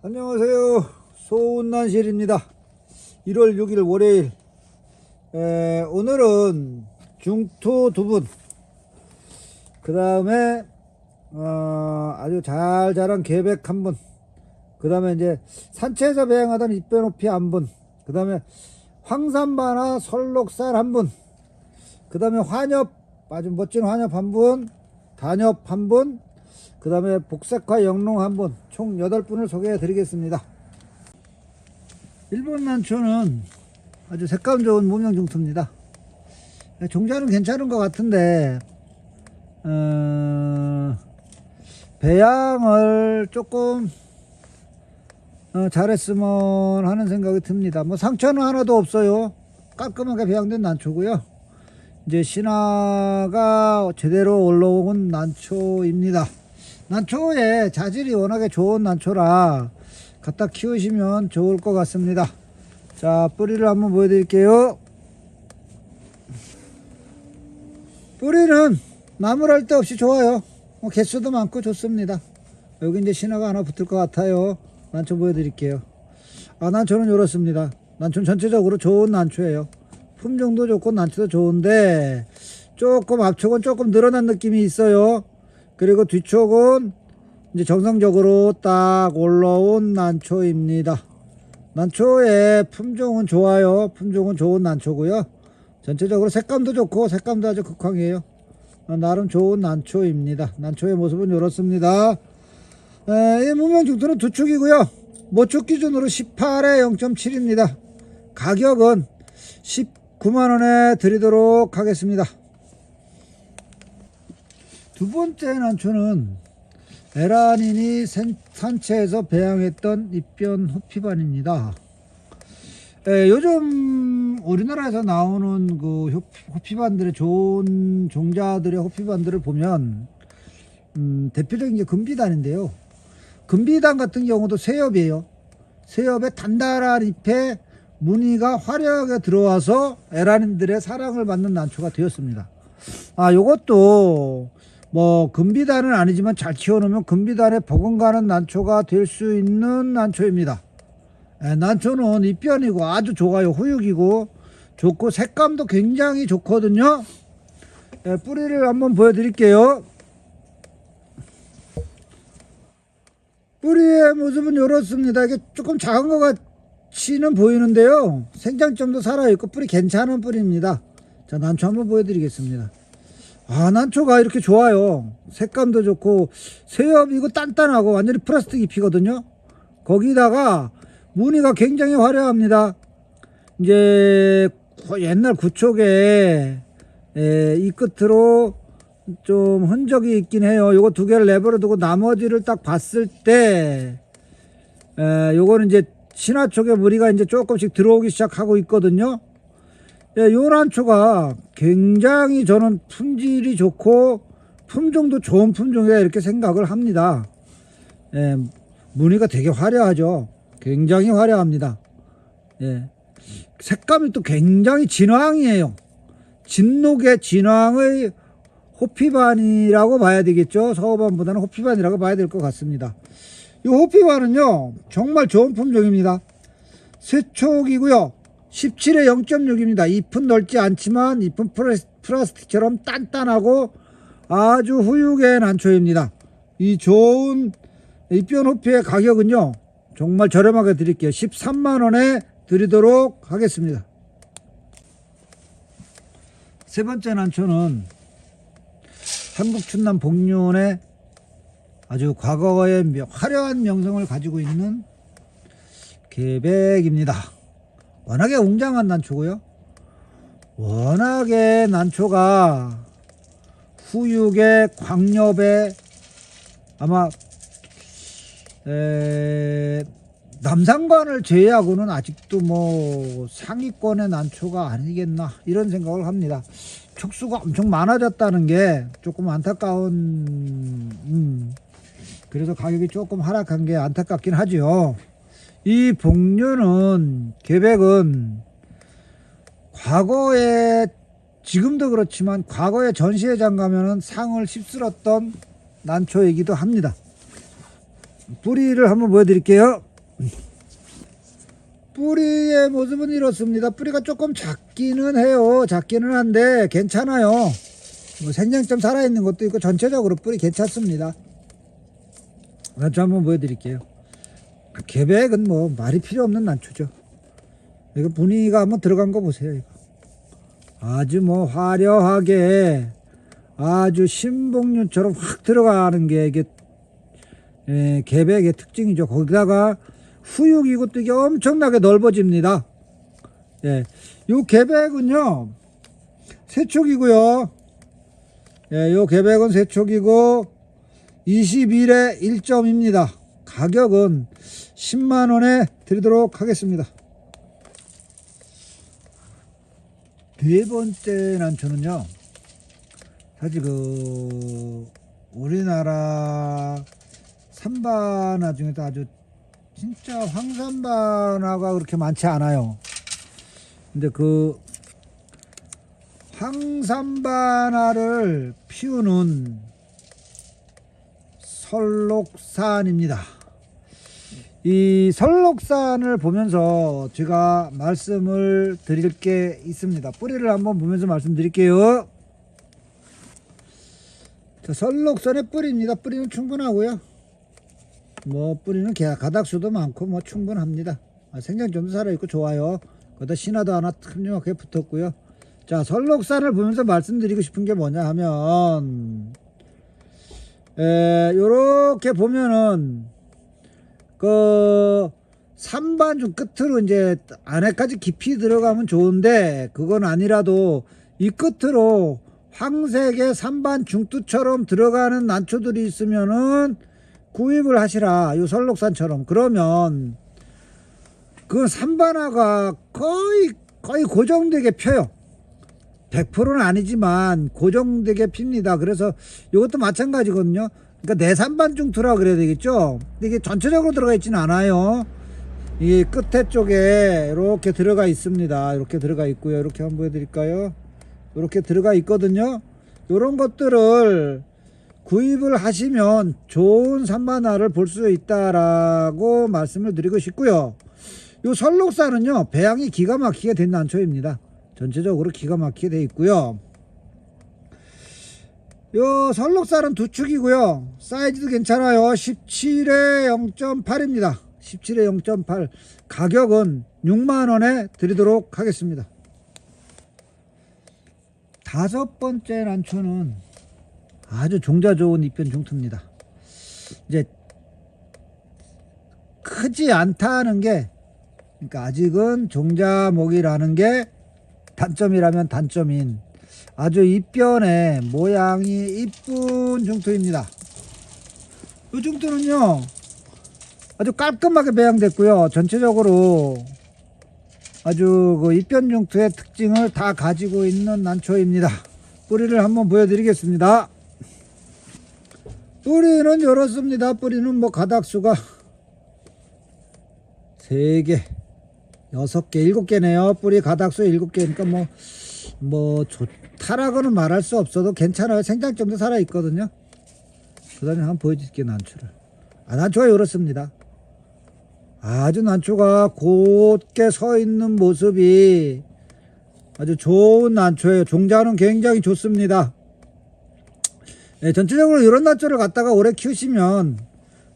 안녕하세요. 소운난실입니다. 1월 6일 월요일. 에, 오늘은 중토 두 분. 그 다음에, 어, 아주 잘 자란 계백 한 분. 그 다음에 이제 산채에서 배양하던 입배높이 한 분. 그 다음에 황산바나 설록살 한 분. 그 다음에 환엽, 아주 멋진 환엽 한 분. 단엽 한 분. 그 다음에 복색화 영롱 한 분, 총 8분을 소개해 드리겠습니다. 일본 난초는 아주 색감 좋은 무명중투입니다. 종자는 괜찮은 것 같은데, 어, 배양을 조금 어, 잘했으면 하는 생각이 듭니다. 뭐 상처는 하나도 없어요. 깔끔하게 배양된 난초고요. 이제 신화가 제대로 올라온 난초입니다. 난초에 자질이 워낙에 좋은 난초라 갖다 키우시면 좋을 것 같습니다. 자, 뿌리를 한번 보여드릴게요. 뿌리는 나무랄 데 없이 좋아요. 뭐 개수도 많고 좋습니다. 여기 이제 신화가 하나 붙을 것 같아요. 난초 보여드릴게요. 아, 난초는 이렇습니다. 난초는 전체적으로 좋은 난초예요. 품종도 좋고 난초도 좋은데 조금 앞쪽은 조금 늘어난 느낌이 있어요. 그리고 뒤쪽은 이제 정상적으로 딱 올라온 난초입니다. 난초의 품종은 좋아요. 품종은 좋은 난초고요. 전체적으로 색감도 좋고 색감도 아주 극황이에요. 어, 나름 좋은 난초입니다. 난초의 모습은 이렇습니다. 에, 이 무명중토는 두 축이고요. 모축 기준으로 18에 0.7입니다. 가격은 19만원에 드리도록 하겠습니다. 두 번째 난초는 에라닌이 산- 산채에서 배양했던 입변 호피반입니다. 에, 요즘 우리나라에서 나오는 그 호- 호피반들의 좋은 종자들의 호피반들을 보면 음, 대표적인 게 금비단인데요. 금비단 같은 경우도 새엽이에요. 새엽의 단단한 잎에 무늬가 화려하게 들어와서 에라닌들의 사랑을 받는 난초가 되었습니다. 아, 요것도 뭐 금비단은 아니지만 잘 키워놓으면 금비단에 버금가는 난초가 될 수 있는 난초입니다. 에, 난초는 잎변이고 아주 좋아요. 후육이고 좋고 색감도 굉장히 좋거든요. 에, 뿌리를 한번 보여드릴게요. 뿌리의 모습은 이렇습니다. 이게 조금 작은 것 같이는 보이는데요. 생장점도 살아있고 뿌리 괜찮은 뿌리입니다. 자, 난초 한번 보여드리겠습니다. 아, 난 초가 이렇게 좋아요. 색감도 좋고, 새엽이고 단단하고 완전히 플라스틱 잎이거든요. 거기다가 무늬가 굉장히 화려합니다. 이제 구- 옛날 구촉에 에, 이 끝으로 좀 흔적이 있긴 해요. 요거 두 개를 내버려 두고 나머지를 딱 봤을 때, 에, 요거는 이제 신화 쪽에 무늬가 이제 조금씩 들어오기 시작하고 있거든요. 예, 요 난초가 굉장히 저는 품질이 좋고 품종도 좋은 품종이다 이렇게 생각을 합니다. 예, 무늬가 되게 화려하죠. 굉장히 화려합니다. 예, 색감이 또 굉장히 진황이에요. 진녹의 진황의 호피반이라고 봐야 되겠죠. 서호반보다는 호피반이라고 봐야 될 것 같습니다. 이 호피반은요, 정말 좋은 품종입니다. 세촉이고요. 17에 0.6입니다. 잎은 넓지 않지만 잎은 플라스- 플라스틱처럼 단단하고 아주 후육의 난초입니다. 이 좋은 잎변 호피의 가격은요. 정말 저렴하게 드릴게요. 13만원에 드리도록 하겠습니다. 세 번째 난초는 한국 춘남 복륜의 아주 과거의 명- 화려한 명성을 가지고 있는 계백입니다. 워낙에 웅장한 난초고요. 워낙에 난초가 후육의 광엽에 아마 에, 남산관을 제외하고는 아직도 뭐 상위권의 난초가 아니겠나 이런 생각을 합니다. 촉수가 엄청 많아졌다는 게 조금 안타까운 음, 그래서 가격이 조금 하락한 게 안타깝긴 하죠. 이 복류는 계백은 과거에 지금도 그렇지만 과거에 전시회장 가면은 상을 휩쓸었던 난초이기도 합니다. 뿌리를 한번 보여드릴게요. 뿌리의 모습은 이렇습니다. 뿌리가 조금 작기는 해요. 작기는 한데 괜찮아요. 뭐 생장점 살아있는 것도 있고 전체적으로 뿌리 괜찮습니다. 난초 한번 보여드릴게요. 계백은 뭐 말이 필요 없는 난초죠. 이거 분위기가 한번 들어간 거 보세요. 이거. 아주 뭐 화려하게 아주 신복륜처럼 확 들어가는 게 이게 예, 계백의 특징이죠. 거기다가 후육이고 또 이게 엄청나게 넓어집니다. 예, 요 계백은요 세촉이고요. 예, 요 계백은 세촉이고 21에 1점입니다. 가격은 10만 원에 드리도록 하겠습니다. 네 번째 난초는요. 사실 그 우리나라 산바나 중에도 아주 진짜 황산바나가 그렇게 많지 않아요. 근데 그 황산바나를 피우는 설록산입니다. 이 설록산을 보면서 제가 말씀을 드릴 게 있습니다. 뿌리를 한번 보면서 말씀드릴게요. 자, 설록산의 뿌리입니다. 뿌리는 충분하고요. 뭐 뿌리는 개- 가닥수도 많고 뭐 충분합니다. 아, 생장점도 살아있고 좋아요. 거기다 신화도 하나 큼지막하게 붙었고요. 자 설록산을 보면서 말씀드리고 싶은 게 뭐냐 하면 에, 요렇게 보면은 그 산반중 끝으로 이제 안에까지 깊이 들어가면 좋은데 그건 아니라도 이 끝으로 황색의 산반 중투처럼 들어가는 난초들이 있으면은 구입을 하시라. 요 설록산처럼. 그러면 그 산반화가 거의 거의 고정되게 펴요. 100%는 아니지만 고정되게 핍니다. 그래서 이것도 마찬가지거든요 그러니까 내산반 중투라 그래야 되겠죠 근데 이게 전체적으로 들어가 있지는 않아요 이 끝에 쪽에 이렇게 들어가 있습니다 이렇게 들어가 있고요 이렇게 한번 보여드릴까요 이렇게 들어가 있거든요 이런 것들을 구입을 하시면 좋은 산만화를 볼 수 있다라고 말씀을 드리고 싶고요. 요 설록산은요 배양이 기가 막히게 된 난초입니다. 전체적으로 기가 막히게 돼 있고요. 요 설록산은 두 축이고요. 사이즈도 괜찮아요. 17에 0.8입니다. 17에 0.8 가격은 6만원에 드리도록 하겠습니다. 다섯 번째 난초는 아주 종자 좋은 잎변 중투입니다. 이제 크지 않다는 게 그러니까 아직은 종자목이라는 게 단점이라면 단점인 아주 잎변의 모양이 이쁜 중투입니다. 이 중투는요 아주 깔끔하게 배양됐고요. 전체적으로 아주 그 잎변 중투의 특징을 다 가지고 있는 난초입니다. 뿌리를 한번 보여드리겠습니다. 뿌리는 이렇습니다. 뿌리는 뭐 가닥수가 3개, 6개, 7개네요. 뿌리 가닥수 7개니까 뭐, 뭐, 좋 다라고는 말할 수 없어도 괜찮아요. 생장점도 살아있거든요. 그 다음에 한번 보여줄게요, 난초를. 아, 난초가 이렇습니다. 아주 난초가 곧게 서 있는 모습이 아주 좋은 난초예요. 종자는 굉장히 좋습니다. 네, 전체적으로 이런 난초를 갖다가 오래 키우시면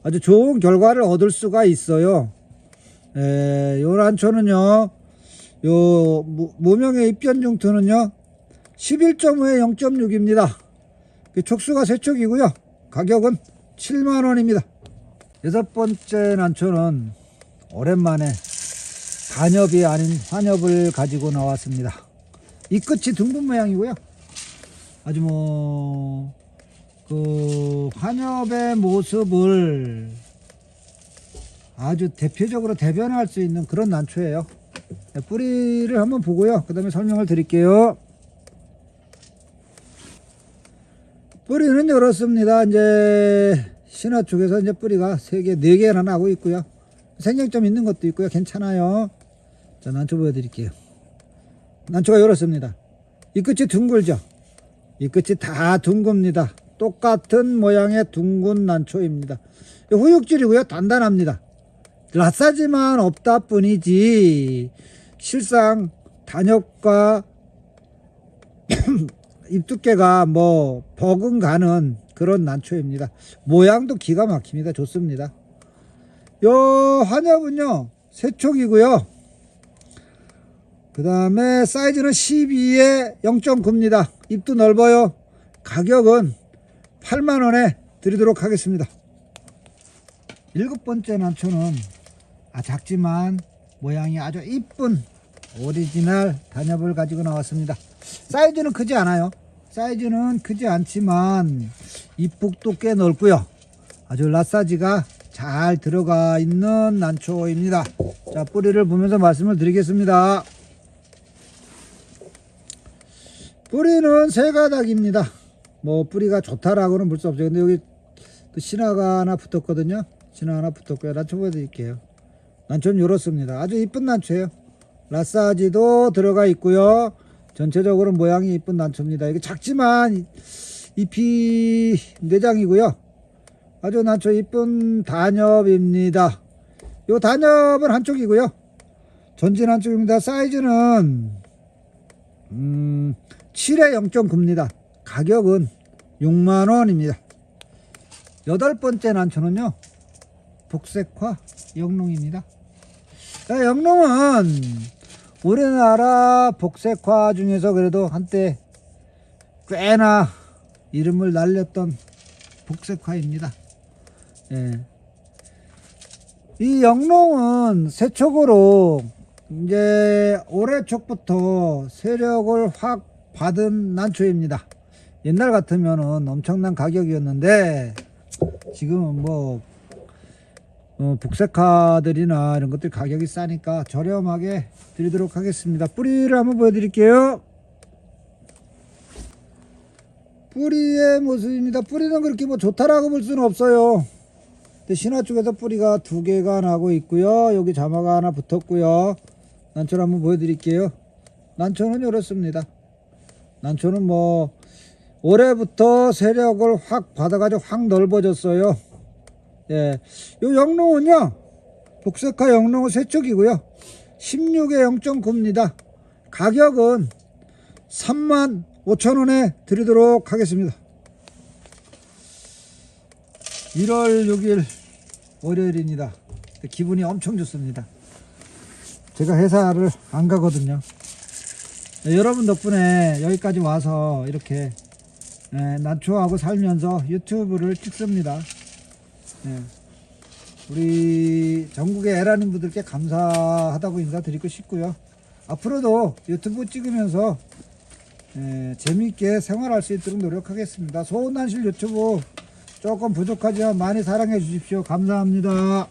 아주 좋은 결과를 얻을 수가 있어요. 에, 요 난초는요, 요 무- 무명의 입변 중투는요, 11.5에 0.6입니다. 촉수가 세 촉이고요. 가격은 7만원입니다. 여섯 번째 난초는 오랜만에 단엽이 아닌 환엽을 가지고 나왔습니다. 이 끝이 둥근 모양이고요. 아주 뭐, 그, 환엽의 모습을 아주 대표적으로 대변할 수 있는 그런 난초예요. 네, 뿌리를 한번 보고요. 그 다음에 설명을 드릴게요. 뿌리는 이렇습니다. 이제 신화 쪽에서 이제 뿌리가 3개, 4개나 나고 있고요. 생장점 있는 것도 있고요. 괜찮아요. 자, 난초 보여드릴게요. 난초가 이렇습니다. 이 끝이 둥글죠? 이 끝이 다 둥급니다. 똑같은 모양의 둥근 난초입니다. 후육질이고요. 단단합니다. 라싸지만 없다 뿐이지 실상 단엽과 입두께가 뭐 버금가는 그런 난초입니다. 모양도 기가 막힙니다. 좋습니다. 요 한엽은요 세촉이고요. 그 다음에 사이즈는 12에 0.9입니다. 입도 넓어요. 가격은 8만원에 드리도록 하겠습니다. 일곱 번째 난초는 아 작지만 모양이 아주 이쁜 오리지널 단엽을 가지고 나왔습니다. 사이즈는 크지 않아요. 사이즈는 크지 않지만 잎북도 꽤 넓고요. 아주 라사지가 잘 들어가 있는 난초입니다. 자 뿌리를 보면서 말씀을 드리겠습니다. 뿌리는 세 가닥입니다. 뭐 뿌리가 좋다라고는 볼 수 없죠. 근데 여기 또 신화가 하나 붙었거든요. 신화 하나 붙었고요. 난초 보여드릴게요. 난초는 이렇습니다. 아주 이쁜 난초예요. 라사지도 들어가 있고요. 전체적으로 모양이 이쁜 난초입니다. 이게 작지만 잎이 내장이고요. 아주 난초 이쁜 단엽입니다. 요 단엽은 한쪽이고요. 전진 한쪽입니다. 사이즈는 음, 7에 0.9입니다. 가격은 6만원입니다. 여덟 번째 난초는요, 복색화 영롱입니다. 자, 영롱은 우리나라 복색화 중에서 그래도 한때 꽤나 이름을 날렸던 복색화입니다. 예. 이 영롱은 세척으로 이제 올해 초부터 세력을 확 받은 난초입니다. 옛날 같으면은 엄청난 가격이었는데 지금은 뭐 어, 복색화들이나 이런 것들 가격이 싸니까 저렴하게 드리도록 하겠습니다. 뿌리를 한번 보여드릴게요. 뿌리의 모습입니다. 뿌리는 그렇게 뭐 좋다라고 볼 수는 없어요. 신화 쪽에서 뿌리가 두 개가 나고 있고요. 여기 자마가 하나 붙었고요. 난초를 한번 보여드릴게요. 난초는 이렇습니다. 난초는 뭐 올해부터 세력을 확 받아가지고 확 넓어졌어요. 예, 요 영롱은요 복색화 영롱은 세척이고요. 16에 0.9입니다. 가격은 3만 5천 원에 드리도록 하겠습니다. 1월 6일 월요일입니다. 기분이 엄청 좋습니다. 제가 회사를 안 가거든요. 네, 여러분 덕분에 여기까지 와서 이렇게 네, 난초하고 살면서 유튜브를 찍습니다. 네. 우리 전국의 에라님 분들께 감사하다고 인사드리고 싶고요. 앞으로도 유튜브 찍으면서 예, 재미있게 생활할 수 있도록 노력하겠습니다. 소원난실 유튜브 조금 부족하지만 많이 사랑해 주십시오. 감사합니다.